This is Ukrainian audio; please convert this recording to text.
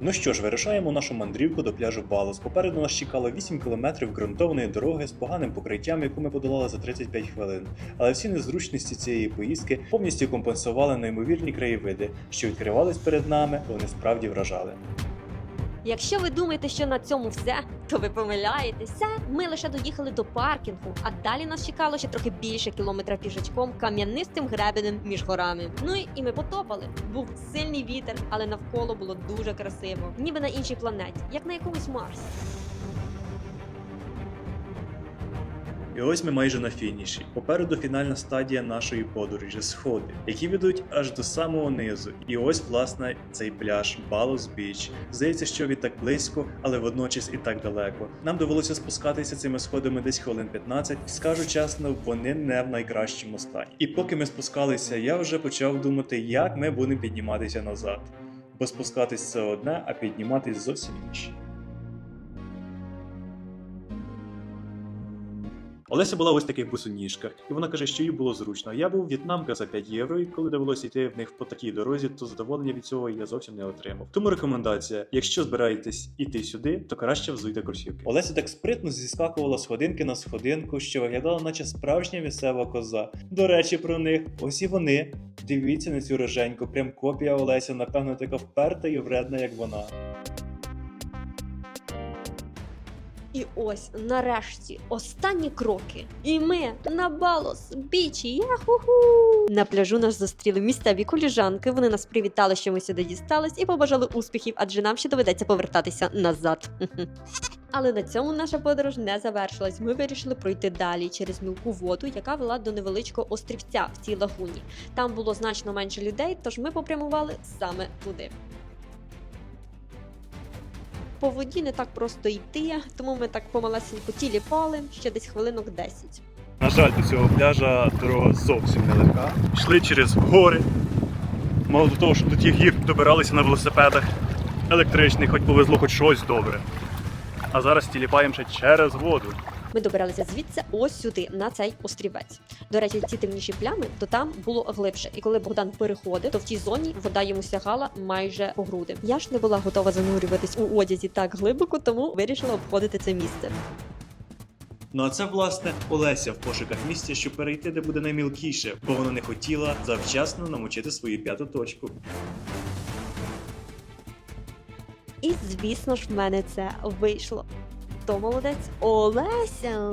Ну що ж, вирушаємо нашу мандрівку до пляжу Балос. Попереду нас чекало 8 кілометрів ґрунтовної дороги з поганим покриттям, яку ми подолали за 35 хвилин. Але всі незручності цієї поїздки повністю компенсували неймовірні краєвиди, що відкривались перед нами, вони справді вражали. Якщо ви думаєте, що на цьому все, то ви помиляєтеся. Ми лише доїхали до паркінгу, а далі нас чекало ще трохи більше кілометра пішечком кам'янистим гребенем між горами. Ну і ми потопали. Був сильний вітер, але навколо було дуже красиво, ніби на іншій планеті, як на якомусь Марсі. І ось ми майже на фініші. Попереду фінальна стадія нашої подорожі сходи, які ведуть аж до самого низу. І ось, власне, цей пляж Балос Біч. Здається, що він так близько, але водночас і так далеко. Нам довелося спускатися цими сходами десь хвилин 15. Скажу чесно, вони не в найкращому стані. І поки ми спускалися, я вже почав думати, як ми будемо підніматися назад. Бо спускатись це одне, а підніматись зовсім інше. Олеся була ось таких босоніжках, і вона каже, що їй було зручно. Я був в'єтнамка за 5 євро, і коли довелося йти в них по такій дорозі, то задоволення від цього я зовсім не отримав. Тому рекомендація: якщо збираєтесь іти сюди, то краще взуйте кросівки. Олеся так спритно зіскакувала з годинки на сходинку, що виглядала, наче справжня місцева коза. До речі, про них ось і вони. Дивіться на цю роженьку, прям копія Олеся, напевно, така вперта і вредна, як вона. І ось нарешті останні кроки. І ми на балос бічі. Яху-ху! На пляжу нас зустріли місцеві коліжанки. Вони нас привітали, що ми сюди дістались, і побажали успіхів, адже нам ще доведеться повертатися назад. Але на цьому наша подорож не завершилась. Ми вирішили пройти далі через мілку воду, яка вела до невеличкого острівця в цій лагуні. Там було значно менше людей, тож ми попрямували саме туди. По воді не так просто йти, тому ми так помалесенько тіліпали ще десь хвилинок 10. На жаль, до цього пляжа дорога зовсім не легка. Йшли через гори. Мало до того, що до тих гір добиралися на велосипедах електричних, хоч повезло хоч щось добре. А зараз тіліпаємо ще через воду. Ми добиралися звідси ось сюди, на цей острівець. До речі, ці темніші плями, то там було глибше. І коли Богдан переходив, то в тій зоні вода йому сягала майже по груди. Я ж не була готова занурюватись у одязі так глибоко, тому вирішила обходити це місце. Ну а це власне Олеся в пошуках місця, щоб перейти, де буде наймілкіше, бо вона не хотіла завчасно намочити свою п'яту точку. І звісно ж, в мене це вийшло. То молодець Олеся.